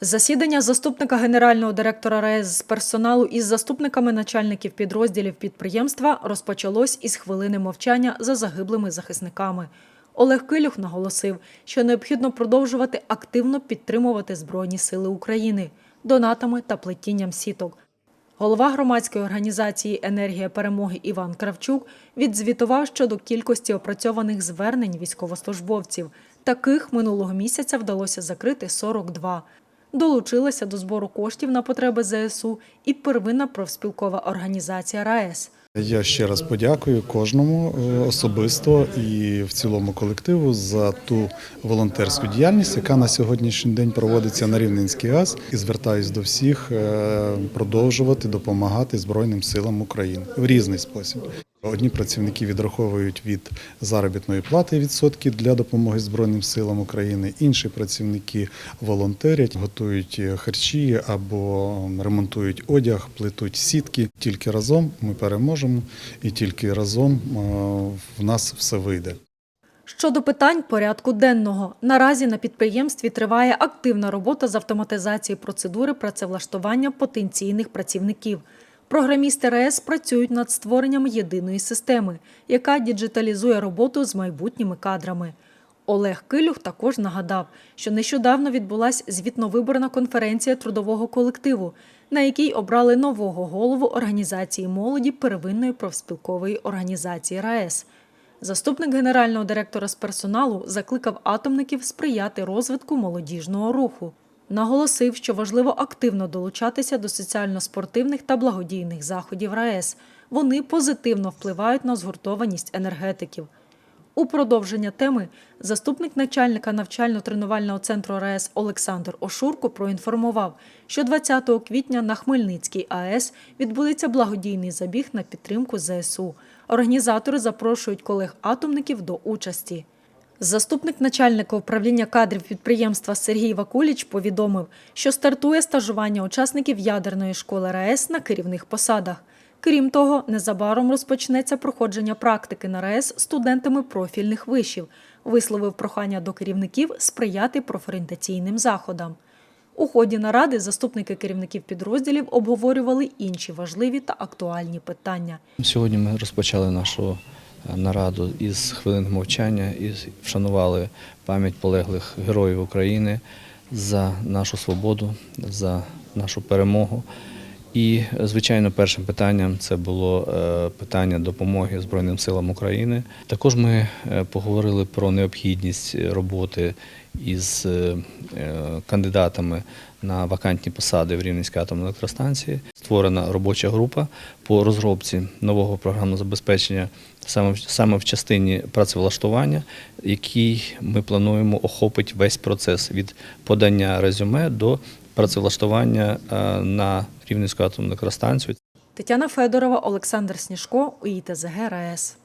Засідання заступника генерального директора РаЕС з персоналу із заступниками начальників підрозділів підприємства розпочалось із хвилини мовчання за загиблими захисниками. Олег Килюх наголосив, що необхідно продовжувати активно підтримувати Збройні Сили України донатами та плетінням сіток. Голова громадської організації Енергія перемоги Іван Кравчук відзвітував щодо кількості опрацьованих звернень військовослужбовців. Таких минулого місяця вдалося закрити 42. Долучилася до збору коштів на потреби ЗСУ і первинна профспілкова організація РаЕС. Я ще раз подякую кожному е, особисто і в цілому колективу за ту волонтерську діяльність, яка на сьогоднішній день проводиться на Рівненській АЗ. І звертаюсь до всіх е, продовжувати допомагати Збройним силам України в різний спосіб. Одні працівники відраховують від заробітної плати відсотки для допомоги Збройним силам України. Інші працівники волонтерять, готують харчі або ремонтують одяг, плетуть сітки. Тільки разом ми переможемо, і тільки разом е, в нас все вийде. Щодо питань порядку денного, наразі на підприємстві триває активна робота з автоматизації процедури працевлаштування потенційних працівників. Програмісти РаЕС працюють над створенням єдиної системи, яка діджиталізує роботу з майбутніми кадрами. Олег Килюх також нагадав, що нещодавно відбулася звітновиборна конференція трудового колективу, на якій обрали нового голову організації молоді первинної профспілкової організації РаЕС. Заступник генерального директора з персоналу закликав атомників сприяти розвитку молодіжного руху. Наголосив, що важливо активно долучатися до соціально-спортивних та благодійних заходів РаЕС. Вони позитивно впливають на згуртованість енергетиків. У продовження теми заступник начальника навчально-тренувального центру РаЕС Олександр Ошурко проінформував, що 20 квітня на Хмельницькій АЕС відбудеться благодійний забіг на підтримку ЗСУ. Організатори запрошують колег-атомників до участі. Заступник начальника управління кадрів підприємства Сергій Вакуліч повідомив, що стартує стажування учасників ядерної школи РаЕС на керівних посадах. Крім того, незабаром розпочнеться проходження практики на РаЕС студентами профільних вишів, висловив прохання до керівників сприяти профорієнтаційним заходам. У ході наради заступники керівників підрозділів обговорювали інші важливі та актуальні питання. Сьогодні ми розпочали нашу нараду із хвилин мовчання і вшанували пам'ять полеглих героїв України за нашу свободу, за нашу перемогу. І, звичайно, першим питанням це було е, питання допомоги Збройним силам України. Також ми е, поговорили про необхідність роботи із е, кандидатами на вакантні посади в Рівненській атомній електростанції. Створена робоча група по розробці нового програмного забезпечення саме в- частині працевлаштування, який ми плануємо охопить весь процес від подання резюме до працевлаштування е, на Рівненську атомну електростанцію. Тетяна Федорова, Олександр Сніжко, УІТЗГ РаЕС.